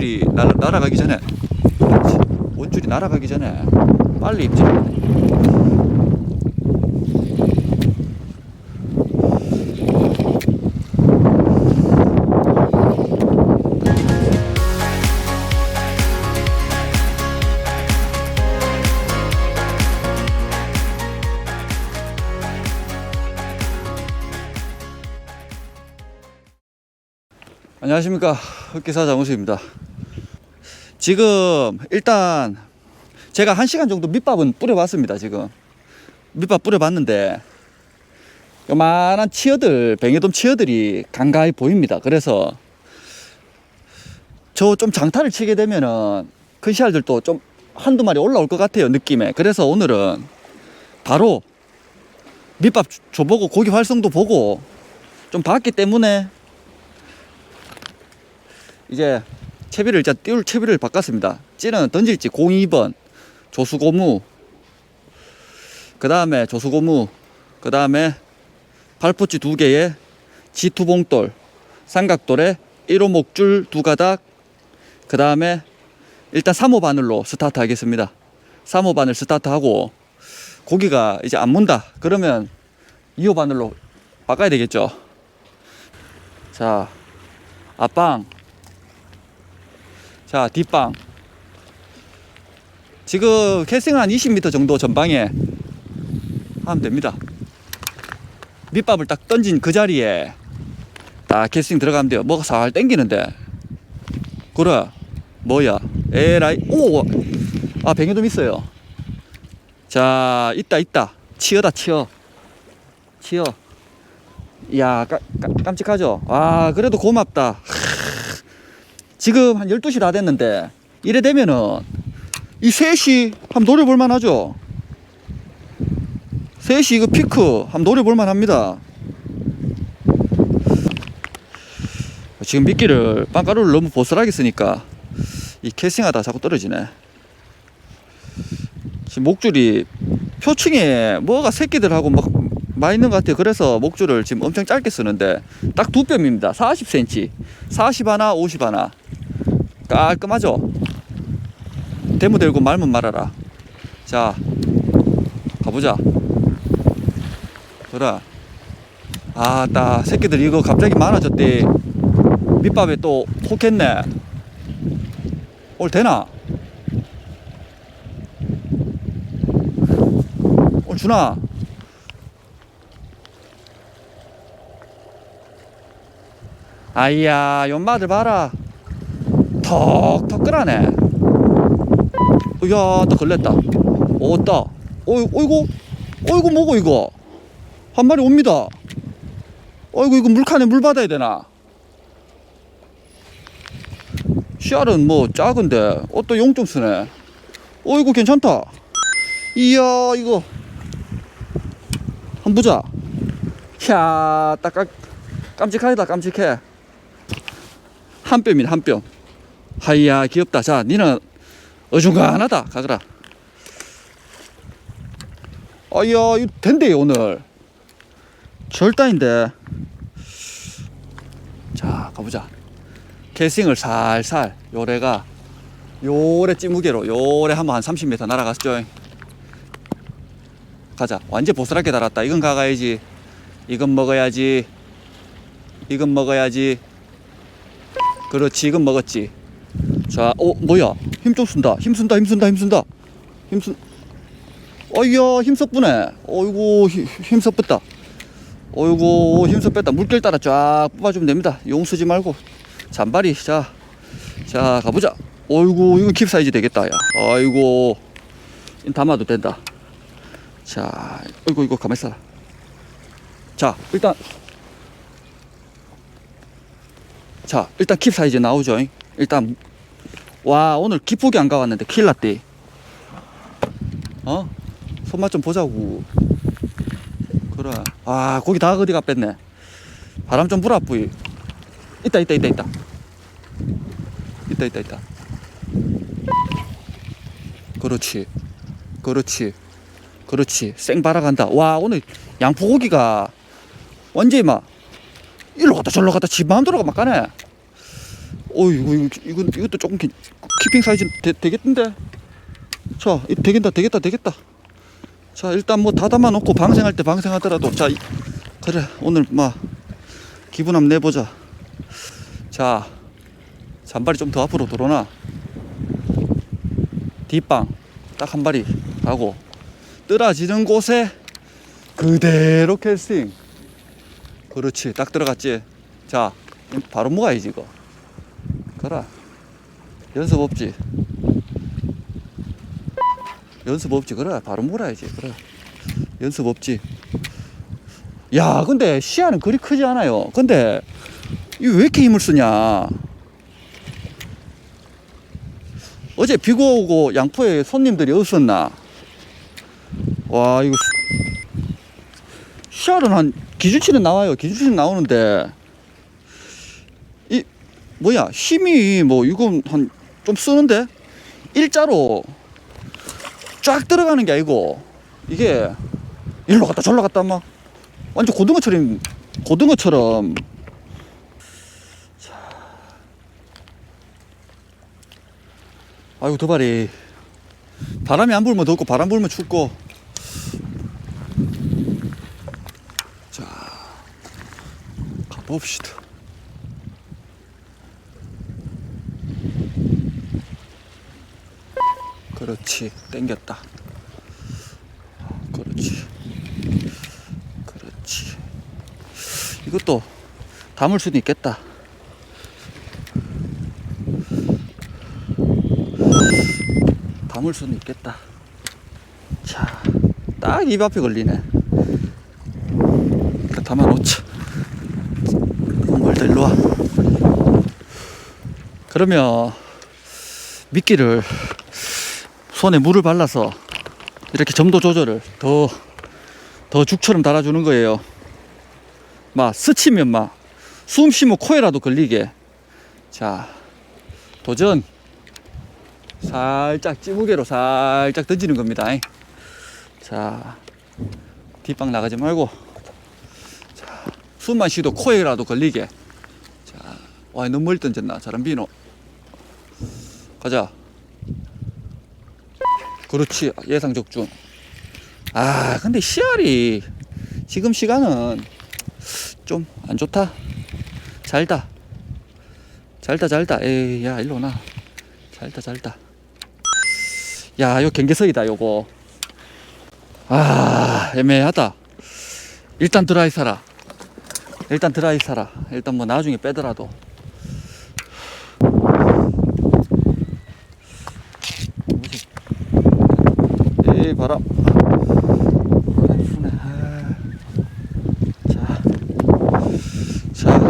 원줄이 날, 날아가기 전에. 원줄이 날아가기 전에 빨리 입질. 안녕하십니까. 흑기사 장 우수입니다 지금 일단 제가 한 시간 정도 밑밥은 뿌려봤습니다 지금. 밑밥 뿌려봤는데 요만한 치어들 뱅에돔 치어들이 간간히 보입니다. 그래서 저 좀 장타를 치게 되면은 큰 씨알들도 좀 한두 마리 올라올 것 같아요 느낌에. 그래서 오늘은 바로 밑밥 줘보고 고기 활성도 보고 좀 봤기 때문에 이제 채비를 이제 띄울 채비를 바꿨습니다. 찌는 던질지 02번 조수고무 그 다음에 조수고무 그 다음에 발포치 두 개에 G2 봉돌 삼각돌에 1호 목줄 두 가닥 그 다음에 일단 3호 바늘로 스타트 하겠습니다. 3호 바늘 스타트 하고 고기가 이제 안 문다 그러면 2호 바늘로 바꿔야 되겠죠. 자 앞방 자 뒷방. 지금 캐스팅은 한 20m 정도 전방에 하면 됩니다. 밑밥을 딱 던진 그 자리에 딱 캐스팅 들어가면 돼요. 뭐가 살 땡기는데. 그래 뭐야? 에라이 오 아 뱅에돔 있어요. 자 있다 있다. 치어다 치어. 치어. 이야 까, 까, 깜찍하죠? 아 그래도 고맙다 지금 한 12시 다 됐는데 이래 되면은 이 3시 한번 노려볼 만하죠? 3시 이거 피크 한번 노려볼 만합니다. 지금 미끼를 빵가루를 너무 보슬하게 쓰니까 이 캐싱하다 자꾸 떨어지네. 지금 목줄이 표층에 뭐가 새끼들하고 막 많이 있는 것 같아요. 그래서 목줄을 지금 엄청 짧게 쓰는데 딱 두 뼘입니다. 40cm 40 하나 50 하나 깔끔하죠? 대무 들고 말면 말아라. 자 가보자. 그래 아 따 새끼들 이거 갑자기 많아졌대. 밑밥에 또 혹했네. 오늘 되나? 오늘 주나? 아이야 연마들 봐라 턱턱 끓하네 이야 또 걸렸다. 오따 어이, 어이구 어이구 뭐고 이거? 한 마리 옵니다. 어이구 이거 물칸에 물 받아야 되나? 씨알은 뭐 작은데 어또 용좀 쓰네. 어이구 괜찮다. 이야 이거. 한번 보자. 이야 딱 깜- 깜찍하다 깜찍해. 한 뼘이네 한 뼘. 하이야 귀엽다. 자 니는 어중간하다 가거라. 아야 이거 된대 오늘. 절단인데. 자 가보자. 캐싱을 살살 요래가 요래 찌무게로 요래 한번 한 30m 날아갔죠. 가자. 완전 보스럽게 달았다. 이건 가가야지. 이건 먹어야지. 이건 먹어야지. 그렇지 이건 먹었지 자 어 뭐야? 힘 좀 쓴다. 힘 쓴다 힘 쓴다 힘 쓴다. 힘 쓴 어이야 힘써 뿌네. 어이구 힘- 힘써 뺐다. 어이구 힘써 뺐다. 물길 따라 쫙 뽑아주면 됩니다. 용 쓰지 말고. 잔발이 자, 자 가보자. 어이구 이건 킵 사이즈 되겠다 야. 이 담아도 된다. 자 어이구 이거 가만 있어 라. 자 일단 자 일단 킵 사이즈 나오죠 일단 와 오늘 기폭이 안 가왔는데 큰일 났대. 어? 손맛 좀 보자고. 그래. 아 고기 다 어디가 뺐네. 바람 좀 불어 뿌이. 있다 있다 있다 있다. 있다 있다 있다. 그렇지. 그렇지. 그렇지. 생바라 간다. 와 오늘 양포고기가 완전히 막 일로 갔다 절로 갔다 지 마음대로가 막 가네 어 이거 이거 이것도 조금 기, 키핑 사이즈 되, 되겠는데? 자 이, 되겠다 되겠다 되겠다. 자 일단 뭐 다 담아 놓고 방생할 때 방생하더라도 자 이, 그래 오늘 막 기분 한번 내보자. 자 잔발이 좀 더 앞으로 들어오나? 뒷방 딱 한 발이 하고 떨어지는 곳에 그대로 캐스팅. 그렇지 딱 들어갔지. 자 바로 먹어야지 이거 그래 연습 없지? 연습 없지? 그래 바로 몰아야지 그래. 연습 없지? 야 근데 시야는 그리 크지 않아요. 근데 이왜 이렇게 힘을 쓰냐? 어제 비가 오고 양포에 손님들이 없었나? 와 이거 시야는 한 기준치는 나와요. 기준치는 나오는데. 이 뭐야 힘이 뭐 이건 한 좀 쓰는데? 일자로 쫙 들어가는 게 아니고 이게 일로 갔다 절로 갔다 막 완전 고등어처럼 고등어처럼. 자. 아이고 도발이. 바람이 안 불면 덥고 바람 불면 춥고. 자 가봅시다 그렇지. 땡겼다. 그렇지. 그렇지. 이것도 담을 수도 있겠다. 담을 수는 있겠다. 자 딱 입 앞에 걸리네. 그 담아 놓자. 멀더 일로 와. 그러면 미끼를 손에 물을 발라서 이렇게 점도 조절을 더, 더 죽처럼 달아주는 거예요. 막 스치면 막 숨 쉬면 코에라도 걸리게. 자, 도전. 살짝 찌무개로 살짝 던지는 겁니다. 자, 뒷방 나가지 말고. 자, 숨만 쉬도 코에라도 걸리게. 자, 와, 너무 멀리 던졌나? 저런 비노. 가자. 그렇지. 예상 적중. 아 근데 씨알이 지금 시간은 좀 안 좋다. 잘다. 잘다 잘다. 에이 야 일로 오나. 잘다 잘다. 야 요 경계석이다 요거. 아 애매하다. 일단 드라이 사라. 일단 드라이 사라. 일단 뭐 나중에 빼더라도 이 바람. 자, 자.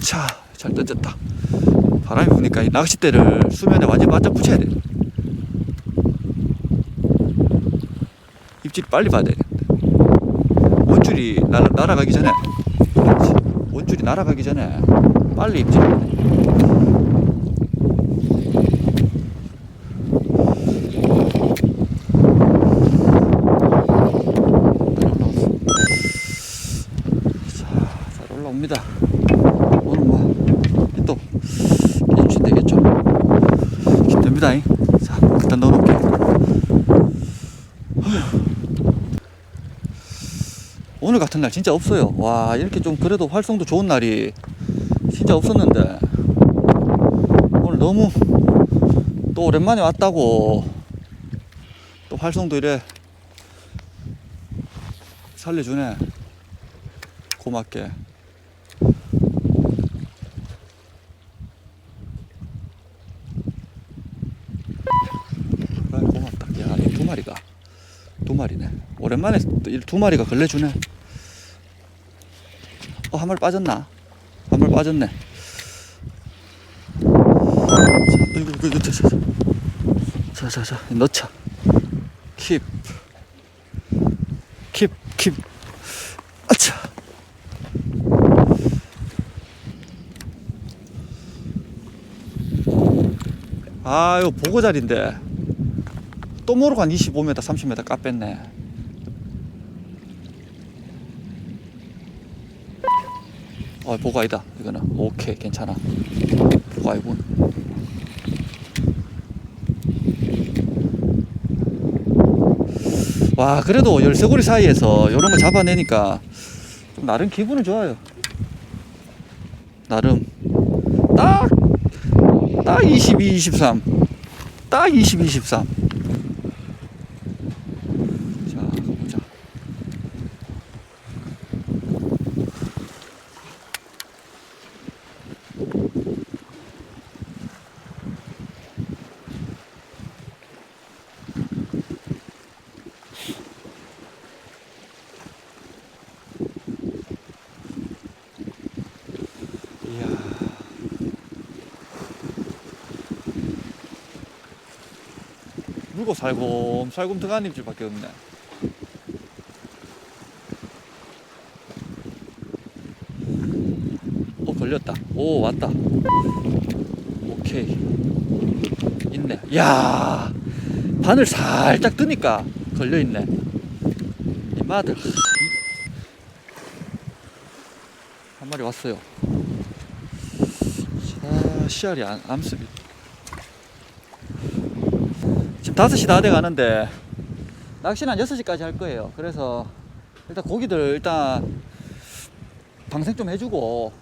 자, 잘 던졌다. 바람이 부니까 이 낚싯대를 수면에 완전 바짝 붙여야 돼. 입질 빨리 받아야 돼. 원줄이 날, 날아가기 전에. 원줄이 날아가기 전에 빨리 잘 올라옵니다. 오늘 뭐, 또, 기준치 되겠죠? 됩니다. 자, 일단 넣어놓을게요. 오늘 같은 날 진짜 없어요. 와, 이렇게 좀 그래도 활성도 좋은 날이 진짜 없었는데. 오늘 너무 또 오랜만에 왔다고 또 활성도 이래 살려주네. 고맙게. 아, 고맙다. 야, 이두 마리가. 두 마리네. 오랜만에 또이두 마리가 걸려주네. 어, 한 마리 빠졌나? 빠졌네. 자, 자, 자, 넣자. 킵. 킵, 킵. 아차. 아, 이거 보고 자리인데. 또 모르고 한 25m, 30m 깎뺐네. 어, 아니다. 이거는 오케이 괜찮아. 아이군. 와 그래도 열쇠고리 사이에서 이런 거 잡아내니까 좀 나름 기분은 좋아요. 나름 딱 딱 22, 23. 딱 22, 23. 자, 가보자. 이야. 물고 살곰 살곰 들어간 입질밖에 없네. 어 걸렸다. 오 왔다. 오케이. 있네. 야 바늘 살짝 뜨니까 걸려 있네. 이 마들. 한 마리 왔어요. 자 씨알이 안, 암습이. 지금 5시 다 돼 가는데 낚시는 한 6시까지 할 거예요. 그래서 일단 고기들 일단 방생 좀 해주고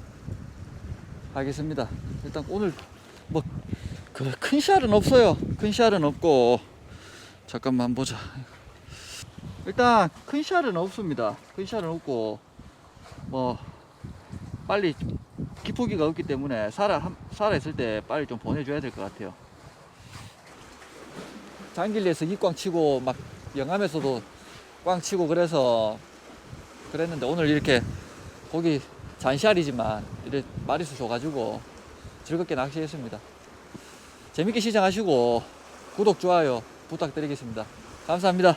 하겠습니다. 일단 오늘 뭐 그큰 씨알은 없어요. 큰 씨알은 없고 잠깐만 보자. 일단 큰 씨알은 없습니다. 큰 씨알은 없고 뭐 빨리 기포기가 없기 때문에 살아 살아 있을 때 빨리 좀 보내줘야 될 것 같아요. 장길리에서 이꽝 치고 막 영암에서도 꽝 치고 그래서 그랬는데 오늘 이렇게 고기 잔시알이지만 이렇게 마리수 줘가지고 즐겁게 낚시했습니다. 재밌게 시청하시고 구독 좋아요 부탁드리겠습니다. 감사합니다.